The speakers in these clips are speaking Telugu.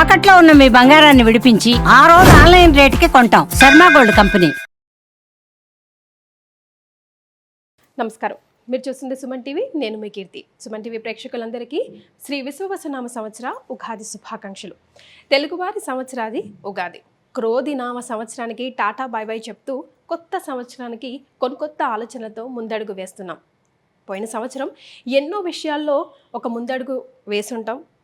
తాకట్లో ఉన్న మీ బంగారాన్ని విడిపించి ఆ రోజు ఆన్లైన్ రేటుకి కొంటాం. Sharma gold company. నమస్కారం. మీరు చూస్తుంది సుమన్ టీవీ నేను మీ కీర్తి. సుమన్ టీవీ ప్రేక్షకులందరికీ శ్రీ విశ్వవసనామ సంవత్సర ఉగాది శుభాకాంక్షలు. తెలుగువారి సంవత్సరాది ఉగాది. క్రోధి నామ సంవత్సరానికి టాటా బై బై చెప్తూ కొత్త సంవత్సరానికి కొత్త ఆలోచనలతో ముందడుగు వేస్తున్నాం. పోయిన సంవత్సరం ఎన్నో విషయాల్లో ఒక ముందడుగు వేసుంటాం.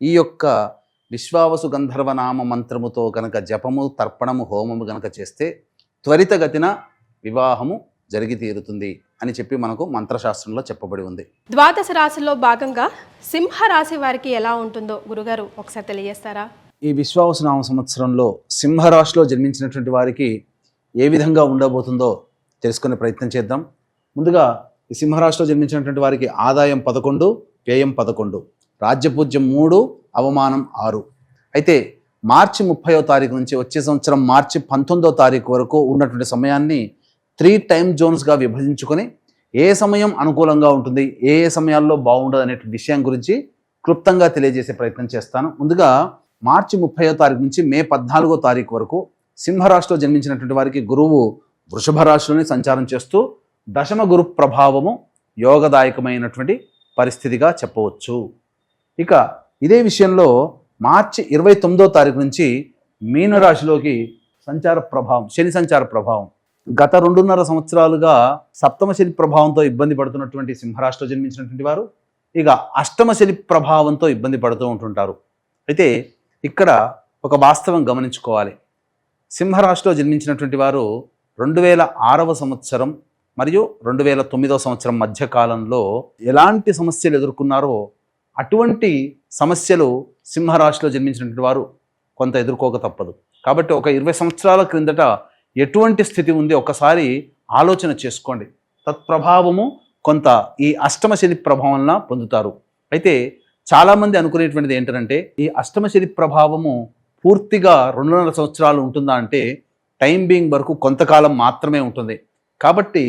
ఈ యొక్క విశ్వావసు గంధర్వనామ మంత్రముతో కనుక జపము తర్పణము హోమము కనుక చేస్తే త్వరితగతిన వివాహము జరిగి తీరుతుంది అని చెప్పి మనకు మంత్రశాస్త్రంలో చెప్పబడి ఉంది. ద్వాదశ రాశిలో భాగంగా సింహ రాశి వారికి ఎలా ఉంటుందో గురుగారు ఒకసారి తెలియజేస్తారా? ఈ విశ్వావసనామ సంవత్సరంలో సింహరాశిలో జన్మించినటువంటి వారికి ఏ విధంగా ఉండబోతుందో తెలుసుకునే ప్రయత్నం చేద్దాం. ముందుగా ఈ సింహరాశిలో జన్మించినటువంటి వారికి ఆదాయం పదకొండు వ్యయం పదకొండు రాజ్యపూజ్యం మూడు అవమానం ఆరు. అయితే మార్చి ముప్పయో తారీఖు నుంచి వచ్చే సంవత్సరం మార్చి పంతొమ్మిదో తారీఖు వరకు ఉన్నటువంటి సమయాన్ని త్రీ టైం జోన్స్గా విభజించుకొని ఏ సమయం అనుకూలంగా ఉంటుంది ఏ ఏ సమయాల్లో బాగుండదు అనే విషయం గురించి క్లుప్తంగా తెలియజేసే ప్రయత్నం చేస్తాను. ముందుగా మార్చి ముప్పయో తారీఖు నుంచి మే పద్నాలుగో తారీఖు వరకు సింహరాశిలో జన్మించినటువంటి వారికి గురువు వృషభ రాశిలోనే సంచారం చేస్తూ దశమ గురు ప్రభావము యోగదాయకమైనటువంటి పరిస్థితిగా చెప్పవచ్చు. ఇక ఇదే విషయంలో మార్చి ఇరవై తొమ్మిదో తారీఖు నుంచి మీనరాశిలోకి సంచార ప్రభావం శని సంచార ప్రభావం. గత రెండున్నర సంవత్సరాలుగా సప్తమ శని ప్రభావంతో ఇబ్బంది పడుతున్నటువంటి సింహరాశిలో జన్మించినటువంటి వారు ఇక అష్టమ శని ప్రభావంతో ఇబ్బంది పడుతూ ఉంటుంటారు. అయితే ఇక్కడ ఒక వాస్తవం గమనించుకోవాలి. సింహరాశిలో జన్మించినటువంటి వారు రెండు వేల ఆరవ సంవత్సరం మరియు రెండు వేల తొమ్మిదవ సంవత్సరం మధ్య కాలంలో ఎలాంటి సమస్యలు ఎదుర్కొన్నారో అటువంటి సమస్యలు సింహరాశిలో జన్మించినటువంటి వారు కొంత ఎదుర్కోక తప్పదు. కాబట్టి ఒక ఇరవై సంవత్సరాల క్రిందట ఎటువంటి స్థితి ఉంది ఒకసారి ఆలోచన చేసుకోండి. తత్ప్రభావము కొంత ఈ అష్టమ శని ప్రభావంలా పొందుతారు. అయితే చాలామంది అనుకునేటువంటిది ఏంటంటే ఈ అష్టమ శని ప్రభావము పూర్తిగా రెండున్నర సంవత్సరాలు ఉంటుందా అంటే టైం బీయింగ్ వరకు కొంతకాలం మాత్రమే ఉంటుంది. కాబట్టి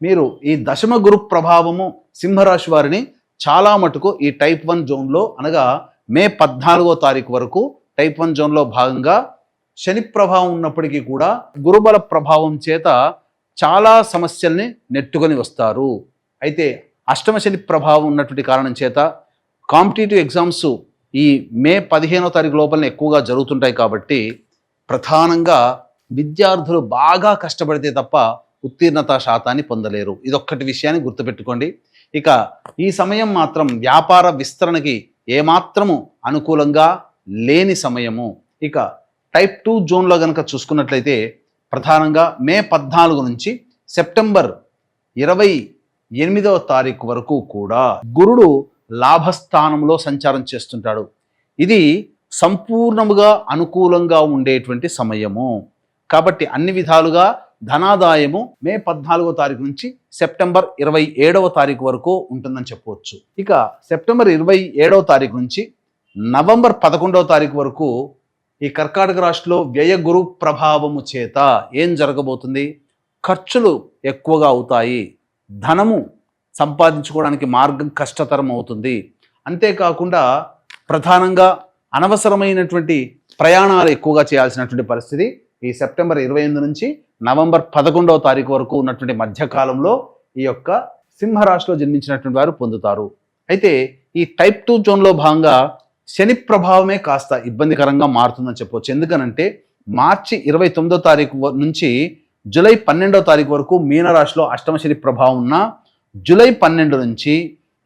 మీరు ఈ దశమ గురు ప్రభావము సింహరాశి వారిని చాలా మటుకు ఈ టైప్ వన్ జోన్లో అనగా మే పద్నాలుగో తారీఖు వరకు టైప్ వన్ జోన్లో భాగంగా శని ప్రభావం ఉన్నప్పటికీ కూడా గురుబల ప్రభావం చేత చాలా సమస్యల్ని నెట్టుకొని వస్తారు. అయితే అష్టమ శని ప్రభావం ఉన్నటువంటి కారణం చేత కాంపిటేటివ్ ఎగ్జామ్స్ ఈ మే పదిహేనో తారీఖు లోపలనే ఎక్కువగా జరుగుతుంటాయి కాబట్టి ప్రధానంగా విద్యార్థులు బాగా కష్టపడితే తప్ప ఉత్తీర్ణత శాతాన్ని పొందలేరు. ఇదొక్కటి విషయాన్ని గుర్తుపెట్టుకోండి. ఇక ఈ సమయం మాత్రం వ్యాపార విస్తరణకి ఏమాత్రము అనుకూలంగా లేని సమయము. ఇక టైప్ టూ జోన్లో కనుక చూసుకున్నట్లయితే ప్రధానంగా మే పద్నాలుగు నుంచి సెప్టెంబర్ ఇరవై ఎనిమిదవ తారీఖు వరకు కూడా గురుడు లాభస్థానంలో సంచారం చేస్తుంటాడు. ఇది సంపూర్ణముగా అనుకూలంగా ఉండేటువంటి సమయము. కాబట్టి అన్ని విధాలుగా ధనాదాయము మే పద్నాలుగో తారీఖు నుంచి సెప్టెంబర్ ఇరవై ఏడవ తారీఖు వరకు ఉంటుందని చెప్పవచ్చు. ఇక సెప్టెంబర్ ఇరవై ఏడవ తారీఖు నుంచి నవంబర్ పదకొండవ తారీఖు వరకు ఈ కర్కాటక రాశిలో వ్యయ గురు ప్రభావము చేత ఏం జరగబోతుంది? ఖర్చులు ఎక్కువగా అవుతాయి. ధనము సంపాదించుకోవడానికి మార్గం కష్టతరం అవుతుంది. అంతేకాకుండా ప్రధానంగా అనవసరమైనటువంటి ప్రయాణాలు ఎక్కువగా చేయాల్సినటువంటి పరిస్థితి ఈ సెప్టెంబర్ ఇరవై ఎనిమిది నుంచి నవంబర్ పదకొండవ తారీఖు వరకు ఉన్నటువంటి మధ్యకాలంలో ఈ యొక్క సింహరాశిలో జన్మించినటువంటి వారు పొందుతారు. అయితే ఈ టైప్ టూ జోన్లో భాగంగా శని ప్రభావమే కాస్త ఇబ్బందికరంగా మారుతుందని చెప్పవచ్చు ఎందుకనంటే మార్చి ఇరవై తొమ్మిదో తారీఖు నుంచి జూలై పన్నెండో తారీఖు వరకు మీనరాశిలో అష్టమ శని ప్రభావం ఉన్న జూలై పన్నెండు నుంచి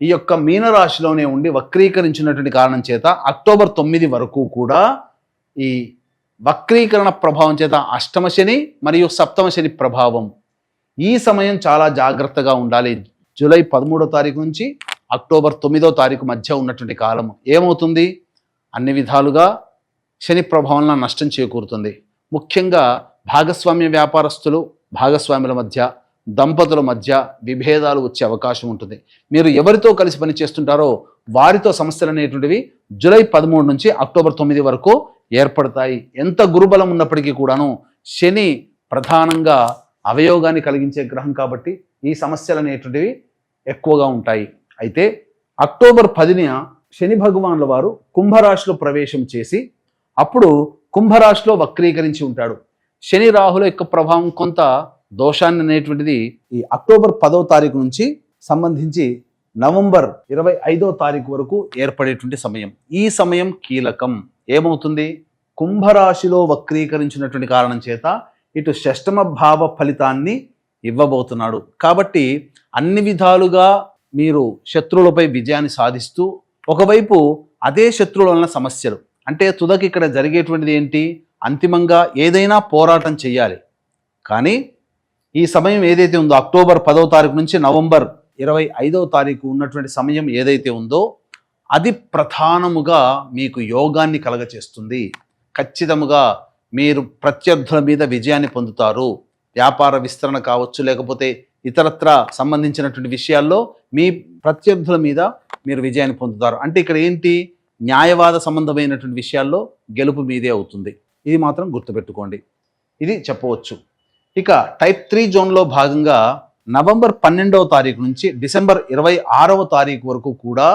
ఈ యొక్క మీనరాశిలోనే ఉండి వక్రీకరించినటువంటి కారణం చేత అక్టోబర్ తొమ్మిది వరకు కూడా ఈ వక్రీకరణ ప్రభావం చేత అష్టమ శని మరియు సప్తమ శని ప్రభావం. ఈ సమయం చాలా జాగ్రత్తగా ఉండాలి. జూలై పదమూడో తారీఖు నుంచి అక్టోబర్ తొమ్మిదో తారీఖు మధ్య ఉన్నటువంటి కాలం. ఏమవుతుంది? అన్ని విధాలుగా శని ప్రభావంలో నష్టం చేకూరుతుంది. ముఖ్యంగా భాగస్వామ్య వ్యాపారస్తులు భాగస్వాముల మధ్య దంపతుల మధ్య విభేదాలు వచ్చే అవకాశం ఉంటుంది. మీరు ఎవరితో కలిసి పని చేస్తుంటారో వారితో సమస్యలు అనేటువంటివి జూలై పదమూడు నుంచి అక్టోబర్ తొమ్మిది వరకు ఏర్పడతాయి. ఎంత గురుబలం ఉన్నప్పటికీ కూడాను శని ప్రధానంగా అవయోగాన్ని కలిగించే గ్రహం కాబట్టి ఈ సమస్యలు అనేటువంటివి ఎక్కువగా ఉంటాయి. అయితే అక్టోబర్ పదిన శని భగవానుల వారు కుంభరాశిలో ప్రవేశం చేసి అప్పుడు కుంభరాశిలో వక్రీకరించి ఉంటాడు. శని రాహుల యొక్క ప్రభావం కొంత దోషాన్ని అనేటువంటిది ఈ అక్టోబర్ పదో తారీఖు నుంచి సంబంధించి నవంబర్ ఇరవై ఐదో తారీఖు వరకు ఏర్పడేటువంటి సమయం. ఈ సమయం కీలకం. ఏమవుతుంది? కుంభరాశిలో వక్రీకరించినటువంటి కారణం చేత ఇటు షష్టమ భావ ఫలితాన్ని ఇవ్వబోతున్నాడు. కాబట్టి అన్ని విధాలుగా మీరు శత్రువులపై విజయాన్ని సాధిస్తూ ఒకవైపు అదే శత్రువుల వలన సమస్యలు. అంటే తుదకి ఇక్కడ జరిగేటువంటిది ఏంటి? అంతిమంగా ఏదైనా పోరాటం చేయాలి కానీ ఈ సమయం ఏదైతే ఉందో అక్టోబర్ పదవ తారీఖు నుంచి నవంబర్ ఇరవై ఐదవ తారీఖు ఉన్నటువంటి సమయం ఏదైతే ఉందో అది ప్రధానముగా మీకు యోగాన్ని కలగచేస్తుంది. ఖచ్చితముగా మీరు ప్రత్యర్థుల మీద విజయాన్ని పొందుతారు. వ్యాపార విస్తరణ కావచ్చు లేకపోతే ఇతరత్ర సంబంధించినటువంటి విషయాల్లో మీ ప్రత్యర్థుల మీద మీరు విజయాన్ని పొందుతారు. అంటే ఇక్కడ ఏంటి? న్యాయవాద సంబంధమైనటువంటి విషయాల్లో గెలుపు మీదే అవుతుంది. ఇది మాత్రం గుర్తుపెట్టుకోండి. ఇది చెప్పవచ్చు. ఇక టైప్ త్రీ జోన్లో భాగంగా నవంబర్ పన్నెండవ తారీఖు నుంచి డిసెంబర్ ఇరవై ఆరవ తారీఖు వరకు కూడా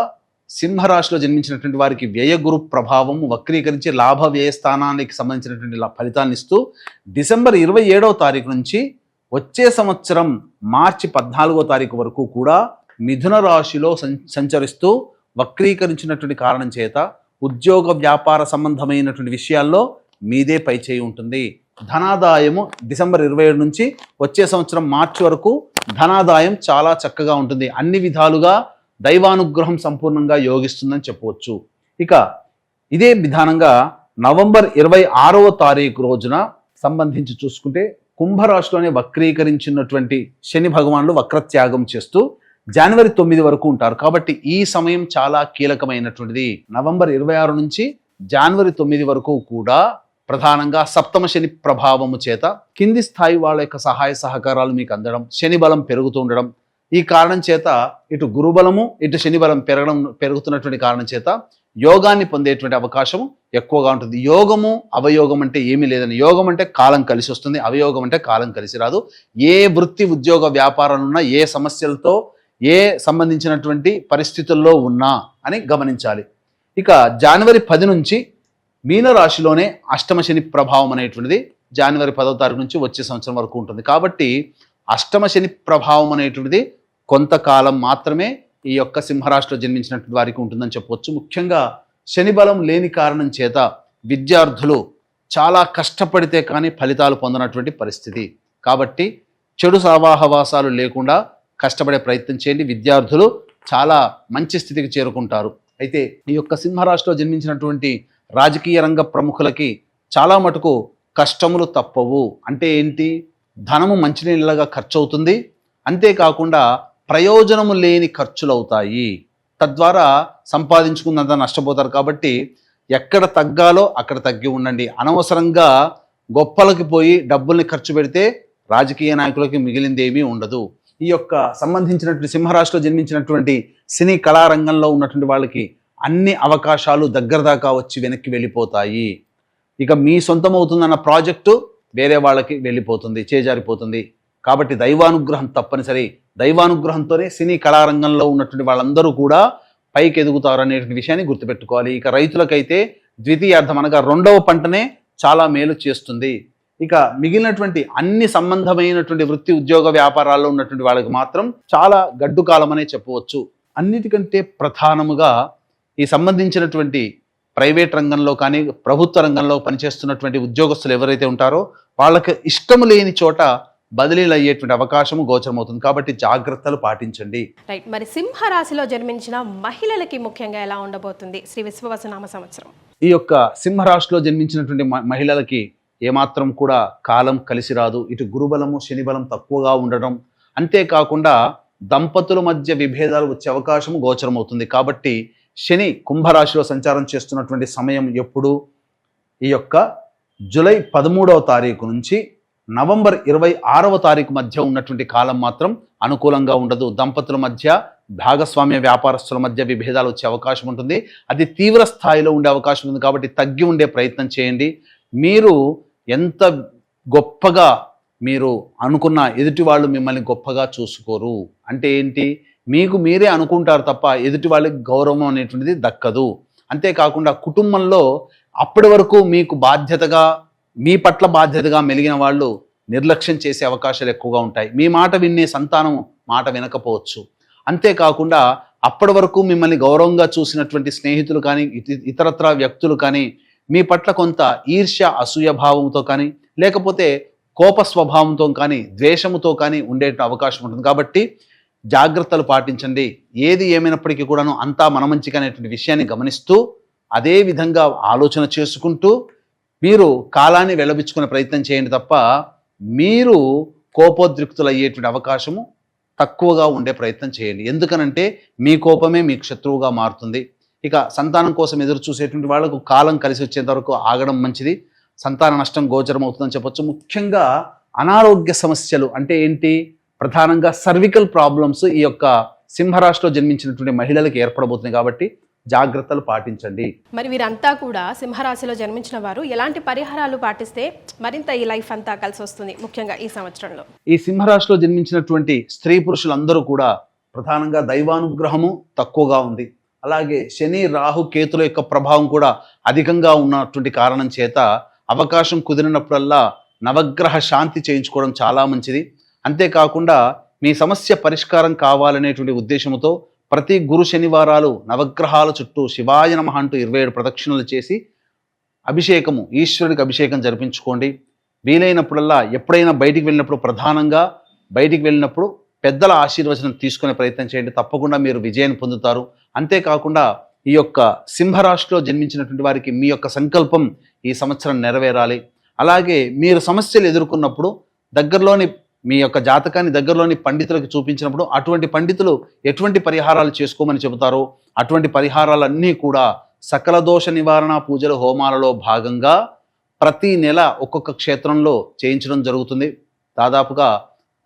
సింహరాశిలో జన్మించినటువంటి వారికి వ్యయ గురు ప్రభావం వక్రీకరించి లాభ వ్యయ స్థానానికి సంబంధించినటువంటి లా- ఫలితాన్ని ఇస్తూ డిసెంబర్ ఇరవై ఏడవ తారీఖు నుంచి వచ్చే సంవత్సరం మార్చి పద్నాలుగో తారీఖు వరకు కూడా మిథున రాశిలో సంచరిస్తూ వక్రీకరించినటువంటి కారణం చేత ఉద్యోగ వ్యాపార సంబంధమైనటువంటి విషయాల్లో మీదే పై చేయి ఉంటుంది. ధనాదాయము డిసెంబర్ ఇరవై ఏడు నుంచి వచ్చే సంవత్సరం మార్చి వరకు ధనాదాయం చాలా చక్కగా ఉంటుంది. అన్ని విధాలుగా దైవానుగ్రహం సంపూర్ణంగా యోగిస్తుందని చెప్పవచ్చు. ఇక ఇదే విధానంగా నవంబర్ ఇరవై ఆరవ తారీఖు రోజున సంబంధించి చూసుకుంటే కుంభరాశిలోనే వక్రీకరించినటువంటి శని భగవానులు వక్రత్యాగం చేస్తూ జనవరి తొమ్మిది వరకు ఉంటారు. కాబట్టి ఈ సమయం చాలా కీలకమైనటువంటిది. నవంబర్ ఇరవై ఆరు నుంచి జనవరి తొమ్మిది వరకు కూడా ప్రధానంగా సప్తమ శని ప్రభావము చేత కింది స్థాయి వాళ్ళ యొక్క సహాయ సహకారాలు మీకు అందడం శని బలం పెరుగుతూ ఉండడం ఈ కారణం చేత ఇటు గురుబలము ఇటు శనిబలం పెరగడం పెరుగుతున్నటువంటి కారణం చేత యోగాన్ని పొందేటువంటి అవకాశం ఎక్కువగా ఉంటుంది. యోగము అవయోగం అంటే ఏమీ లేదని యోగం అంటే కాలం కలిసి వస్తుంది. అవయోగం అంటే కాలం కలిసి రాదు. ఏ వృత్తి ఉద్యోగ వ్యాపారాలున్నా ఏ సమస్యలతో ఏ సంబంధించినటువంటి పరిస్థితుల్లో ఉన్నా అని గమనించాలి. ఇక జనవరి పది నుంచి మీనరాశిలోనే అష్టమ శని ప్రభావం అనేటువంటిది జనవరి పదో తారీఖు నుంచి వచ్చే సంవత్సరం వరకు ఉంటుంది. కాబట్టి అష్టమ శని ప్రభావం అనేటువంటిది కొంతకాలం మాత్రమే ఈ యొక్క సింహరాశిలో జన్మించినటువంటి వారికి ఉంటుందని చెప్పవచ్చు. ముఖ్యంగా శని బలం లేని కారణం చేత విద్యార్థులు చాలా కష్టపడితే కానీ ఫలితాలు పొందనటువంటి పరిస్థితి. కాబట్టి చెడు సవాహవాసాలు లేకుండా కష్టపడే ప్రయత్నం చేయండి. విద్యార్థులు చాలా మంచి స్థితికి చేరుకుంటారు. అయితే ఈ యొక్క సింహరాశిలో జన్మించినటువంటి రాజకీయ రంగ ప్రముఖులకి చాలా మటుకు కష్టములు తప్పవు. అంటే ఏంటి? ధనము మంచినీళ్ళగా ఖర్చు అవుతుంది అంతేకాకుండా ప్రయోజనము లేని ఖర్చులు అవుతాయి తద్వారా సంపాదించుకున్నంత నష్టపోతారు కాబట్టి ఎక్కడ తగ్గాలో అక్కడ తగ్గి ఉండండి. అనవసరంగా గొప్పలకి పోయి డబ్బుల్ని ఖర్చు పెడితే రాజకీయ నాయకులకి మిగిలింది ఏమీ ఉండదు. ఈ యొక్క సంబంధించినటువంటి సింహరాశిలో జన్మించినటువంటి సినీ కళారంగంలో ఉన్నటువంటి వాళ్ళకి అన్ని అవకాశాలు దగ్గర దాకా వచ్చి వెనక్కి వెళ్ళిపోతాయి. ఇక మీ సొంతం అవుతుందన్న ప్రాజెక్టు వేరే వాళ్ళకి వెళ్ళిపోతుంది చేజారిపోతుంది. కాబట్టి దైవానుగ్రహం తప్పనిసరి. దైవానుగ్రహంతోనే సినీ కళారంగంలో ఉన్నటువంటి వాళ్ళందరూ కూడా పైకి ఎదుగుతారు అనేటువంటి విషయాన్ని గుర్తుపెట్టుకోవాలి. ఇక రైతులకైతే ద్వితీయార్థం అనగా రెండవ పంటనే చాలా మేలు చేస్తుంది. ఇక మిగిలినటువంటి అన్ని సంబంధమైనటువంటి వృత్తి ఉద్యోగ వ్యాపారాల్లో ఉన్నటువంటి వాళ్ళకి మాత్రం చాలా గడ్డు కాలం అనే చెప్పవచ్చు. అన్నిటికంటే ప్రధానముగా ఈ సంబంధించినటువంటి ప్రైవేట్ రంగంలో కానీ ప్రభుత్వ రంగంలో పనిచేస్తున్నటువంటి ఉద్యోగస్తులు ఎవరైతే ఉంటారో వాళ్ళకి ఇష్టము లేని చోట బదిలీలు అయ్యేటువంటి అవకాశము గోచరమవుతుంది. కాబట్టి జాగ్రత్తలు పాటించండి. రైట్ మరి సింహ రాశిలో జన్మించిన మహిళలకి ముఖ్యంగా ఎలా ఉండబోతుంది? శ్రీ విశ్వవసనామ సంవత్సరం. ఈ యొక్క సింహరాశిలో జన్మించినటువంటి మహిళలకి ఏమాత్రం కూడా కాలం కలిసి రాదు. ఇటు గురుబలము శనిబలం తక్కువగా ఉండడం. అంతేకాకుండా దంపతుల మధ్య విభేదాలు వచ్చే అవకాశము గోచరమవుతుంది. కాబట్టి శని కుంభరాశిలో సంచారం చేస్తున్నటువంటి సమయం ఎప్పుడు? ఈ యొక్క జూలై పదమూడవ తారీఖు నుంచి నవంబర్ ఇరవై ఆరవ తారీఖు మధ్య ఉన్నటువంటి కాలం మాత్రం అనుకూలంగా ఉండదు. దంపతుల మధ్య భాగస్వామ్య వ్యాపారస్తుల మధ్య విభేదాలు వచ్చే అవకాశం ఉంటుంది. అది తీవ్ర స్థాయిలో ఉండే అవకాశం ఉంది కాబట్టి తగ్గి ఉండే ప్రయత్నం చేయండి. మీరు ఎంత గొప్పగా మీరు అనుకున్న ఎదుటి వాళ్ళు మిమ్మల్ని గొప్పగా చూసుకోరు. అంటే ఏంటి? మీకు మీరే అనుకుంటారు తప్ప ఎదుటి వాళ్ళకి గౌరవం అనేటువంటిది దక్కదు. అంతేకాకుండా కుటుంబంలో అప్పటి వరకు మీకు బాధ్యతగా మీ పట్ల బాధ్యతగా మెలిగిన వాళ్ళు నిర్లక్ష్యం చేసే అవకాశాలు ఎక్కువగా ఉంటాయి. మీ మాట విన్నే సంతానం మాట వినకపోవచ్చు. అంతేకాకుండా అప్పటి వరకు మిమ్మల్ని గౌరవంగా చూసినటువంటి స్నేహితులు కానీ ఇతరత్ర వ్యక్తులు కానీ మీ పట్ల కొంత ఈర్ష్య అసూయ భావంతో కానీ లేకపోతే కోప స్వభావంతో కానీ ద్వేషముతో కానీ ఉండే అవకాశం ఉంటుంది. కాబట్టి జాగ్రత్తలు పాటించండి. ఏది ఏమైనప్పటికీ కూడాను అంతా మన మంచిగా అనేటువంటి విషయాన్ని గమనిస్తూ అదే విధంగా ఆలోచన చేసుకుంటూ మీరు కాలాన్ని వెలబిచ్చుకునే ప్రయత్నం చేయండి తప్ప మీరు కోపోద్రిక్తులు అయ్యేటువంటి అవకాశము తక్కువగా ఉండే ప్రయత్నం చేయండి. ఎందుకనంటే మీ కోపమే మీకు శత్రువుగా మారుతుంది. ఇక సంతానం కోసం ఎదురు చూసేటువంటి వాళ్ళకు కాలం కలిసి వచ్చేంత వరకు ఆగడం మంచిది. సంతాన నష్టం గోచరం అవుతుందని చెప్పొచ్చు. ముఖ్యంగా అనారోగ్య సమస్యలు అంటే ఏంటి? ప్రధానంగా సర్వికల్ ప్రాబ్లమ్స్ ఈ యొక్క సింహరాశిలో జన్మించినటువంటి మహిళలకు ఏర్పడబోతున్నాయి కాబట్టి జాగ్రత్తలు పాటించండి. మరి వీరంతా కూడా సింహరాశిలో జన్మించిన వారు ఎలాంటి పరిహారాలు పాటిస్తే మరింత ఈ లైఫ్ అంతా కలిసి వస్తుంది ముఖ్యంగా ఈ సంవత్సరంలో? ఈ సింహరాశిలో జన్మించినటువంటి స్త్రీ పురుషులందరూ కూడా ప్రధానంగా దైవానుగ్రహము తక్కువగా ఉంది. అలాగే శని రాహు కేతుల యొక్క ప్రభావం కూడా అధికంగా ఉన్నటువంటి కారణం చేత అవకాశం కుదిరినప్పుడల్లా నవగ్రహ శాంతి చేయించుకోవడం చాలా మంచిది. అంతేకాకుండా మీ సమస్య పరిష్కారం కావాలనేటువంటి ఉద్దేశంతో ప్రతి గురు శనివారాలు నవగ్రహాల చుట్టూ శివాయ నమ అంటూ ఇరవై ఏడు ప్రదక్షిణలు చేసి అభిషేకము ఈశ్వరుడికి అభిషేకం జరిపించుకోండి. వీలైనప్పుడల్లా ఎప్పుడైనా బయటికి వెళ్ళినప్పుడు ప్రధానంగా బయటికి వెళ్ళినప్పుడు పెద్దల ఆశీర్వచనం తీసుకునే ప్రయత్నం చేయండి. తప్పకుండా మీరు విజయాన్ని పొందుతారు. అంతేకాకుండా ఈ యొక్క సింహరాశిలో జన్మించినటువంటి వారికి మీ యొక్క సంకల్పం ఈ సంవత్సరం నెరవేరాలి. అలాగే మీరు సమస్యలు ఎదుర్కొన్నప్పుడు దగ్గరలోని మీ యొక్క జాతకాన్ని దగ్గరలోని పండితులకు చూపించినప్పుడు అటువంటి పండితులు ఎటువంటి పరిహారాలు చేసుకోమని చెబుతారో అటువంటి పరిహారాలన్నీ కూడా సకల దోష నివారణ పూజల హోమాలలో భాగంగా ప్రతి నెల ఒక్కొక్క క్షేత్రంలో చేయించడం జరుగుతుంది. దాదాపుగా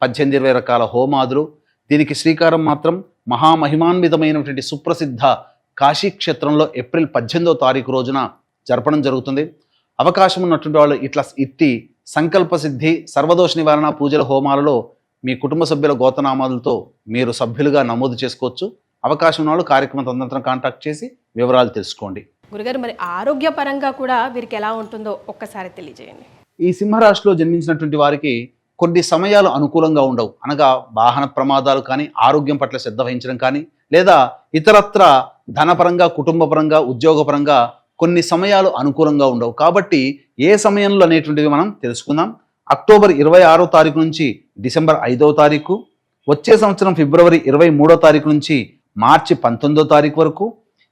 పద్దెనిమిది ఇరవై రకాల హోమాదులు. దీనికి శ్రీకారం మాత్రం మహామహిమాన్వితమైనటువంటి సుప్రసిద్ధ కాశీ క్షేత్రంలో ఏప్రిల్ పద్దెనిమిదో తారీఖు రోజున జరపడం జరుగుతుంది. అవకాశం ఉన్నటువంటి వాళ్ళు ఇట్లా ఇట్టి సంకల్ప సిద్ధి సర్వదోష నివారణ పూజల హోమాలలో మీ కుటుంబ సభ్యుల గోతనామాలతో మీరు సభ్యులుగా నమోదు చేసుకోవచ్చు. అవకాశం ఉన్న వాళ్ళు కార్యక్రమం తదనంతరం కాంటాక్ట్ చేసి వివరాలు తెలుసుకోండి. గురుగారు మరి ఆరోగ్యపరంగా కూడా వీరికి ఎలా ఉంటుందో ఒక్కసారి తెలియజేయండి. ఈ సింహరాశిలో జన్మించినటువంటి వారికి కొన్ని సమయాలు అనుకూలంగా ఉండవు. అనగా వాహన ప్రమాదాలు కానీ ఆరోగ్యం పట్ల శ్రద్ధ వహించడం కానీ లేదా ఇతరత్ర ధనపరంగా కుటుంబపరంగా ఉద్యోగపరంగా కొన్ని సమయాలు అనుకూలంగా ఉండవు. కాబట్టి ఏ సమయంలో అనేటువంటివి మనం తెలుసుకుందాం. అక్టోబర్ ఇరవై ఆరో తారీఖు నుంచి డిసెంబర్ ఐదవ తారీఖు వచ్చే సంవత్సరం ఫిబ్రవరి ఇరవై మూడో తారీఖు నుంచి మార్చి పంతొమ్మిదో తారీఖు వరకు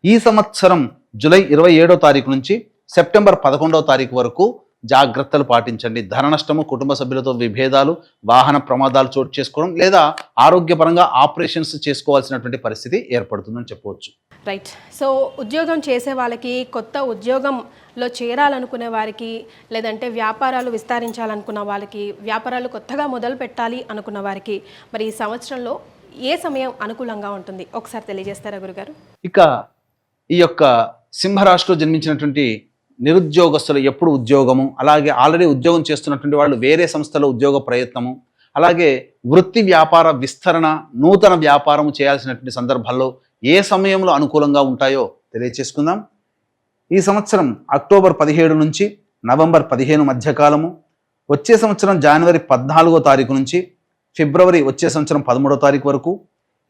ఈ సంవత్సరం జూలై ఇరవై ఏడో తారీఖు నుంచి సెప్టెంబర్ పదకొండవ తారీఖు వరకు జాగ్రత్తలు పాటించండి. ధన నష్టము కుటుంబ సభ్యులతో విభేదాలు వాహన ప్రమాదాలు చోటు చేసుకోవడం లేదా ఆరోగ్యపరంగా ఆపరేషన్స్ చేసుకోవాల్సినటువంటి పరిస్థితి ఏర్పడుతుందని చెప్పవచ్చు. రైట్ సో ఉద్యోగం చేసే వాళ్ళకి కొత్త ఉద్యోగంలో చేరాలనుకునే వారికి లేదంటే వ్యాపారాలు విస్తరించాలనుకున్న వాళ్ళకి వ్యాపారాలు కొత్తగా మొదలు పెట్టాలి అనుకున్న వారికి మరి ఈ సంవత్సరంలో ఏ సమయం అనుకూలంగా ఉంటుంది? ఒకసారి తెలియజేస్తారా గురుగారు? ఇక ఈ యొక్క సింహరాశిలో జన్మించినటువంటి నిరుద్యోగస్తులు ఎప్పుడు ఉద్యోగము అలాగే ఆల్రెడీ ఉద్యోగం చేస్తున్నటువంటి వాళ్ళు వేరే సంస్థలో ఉద్యోగ ప్రయత్నము అలాగే వృత్తి వ్యాపార విస్తరణ నూతన వ్యాపారం చేయాల్సినటువంటి సందర్భాల్లో ఏ సమయంలో అనుకూలంగా ఉంటాయో తెలియచేసుకుందాం. ఈ సంవత్సరం అక్టోబర్ పదిహేడు నుంచి నవంబర్ పదిహేను మధ్యకాలము వచ్చే సంవత్సరం జనవరి పద్నాలుగో తారీఖు నుంచి ఫిబ్రవరి వచ్చే సంవత్సరం పదమూడో తారీఖు వరకు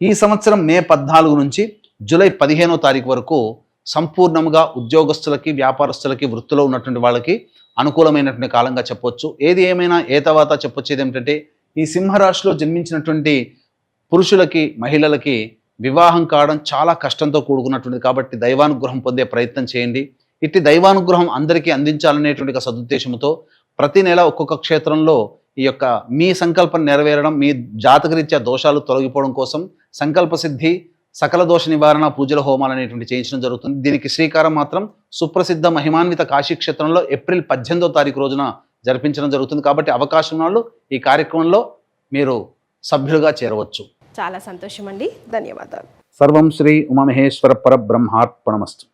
ఈ సంవత్సరం మే పద్నాలుగు నుంచి జూలై పదిహేనో తారీఖు వరకు సంపూర్ణంగా ఉద్యోగస్తులకి వ్యాపారస్తులకి వృత్తిలో ఉన్నటువంటి వాళ్ళకి అనుకూలమైనటువంటి కాలంగా చెప్పొచ్చు. ఏది ఏమైనా ఏ తర్వాత చెప్పొచ్చేది ఏమిటంటే ఈ సింహరాశిలో జన్మించినటువంటి పురుషులకి మహిళలకి వివాహం కావడం చాలా కష్టంతో కూడుకున్నటువంటిది కాబట్టి దైవానుగ్రహం పొందే ప్రయత్నం చేయండి. ఇట్టి దైవానుగ్రహం అందరికీ అందించాలనేటువంటి సదుద్దేశంతో ప్రతి నెల ఒక్కొక్క క్షేత్రంలో ఈ యొక్క మీ సంకల్పం నెరవేరడం మీ జాతకరీత్యా దోషాలు తొలగిపోవడం కోసం సంకల్ప సిద్ధి సకల దోష నివారణ పూజల హోమాలు అనేటువంటి చేయించడం జరుగుతుంది. దీనికి శ్రీకారం మాత్రం సుప్రసిద్ధ మహిమాన్విత కాశీ క్షేత్రంలో ఏప్రిల్ పద్దెనిమిదో తారీఖు రోజున జరిపించడం జరుగుతుంది. కాబట్టి అవకాశం వాళ్ళు ఈ కార్యక్రమంలో మీరు సభ్యులుగా చేరవచ్చు. చాలా సంతోషం అండి ధన్యవాదాలు. సర్వం శ్రీ ఉమామహేశ్వర పరబ్రహ్మార్పణమస్తు.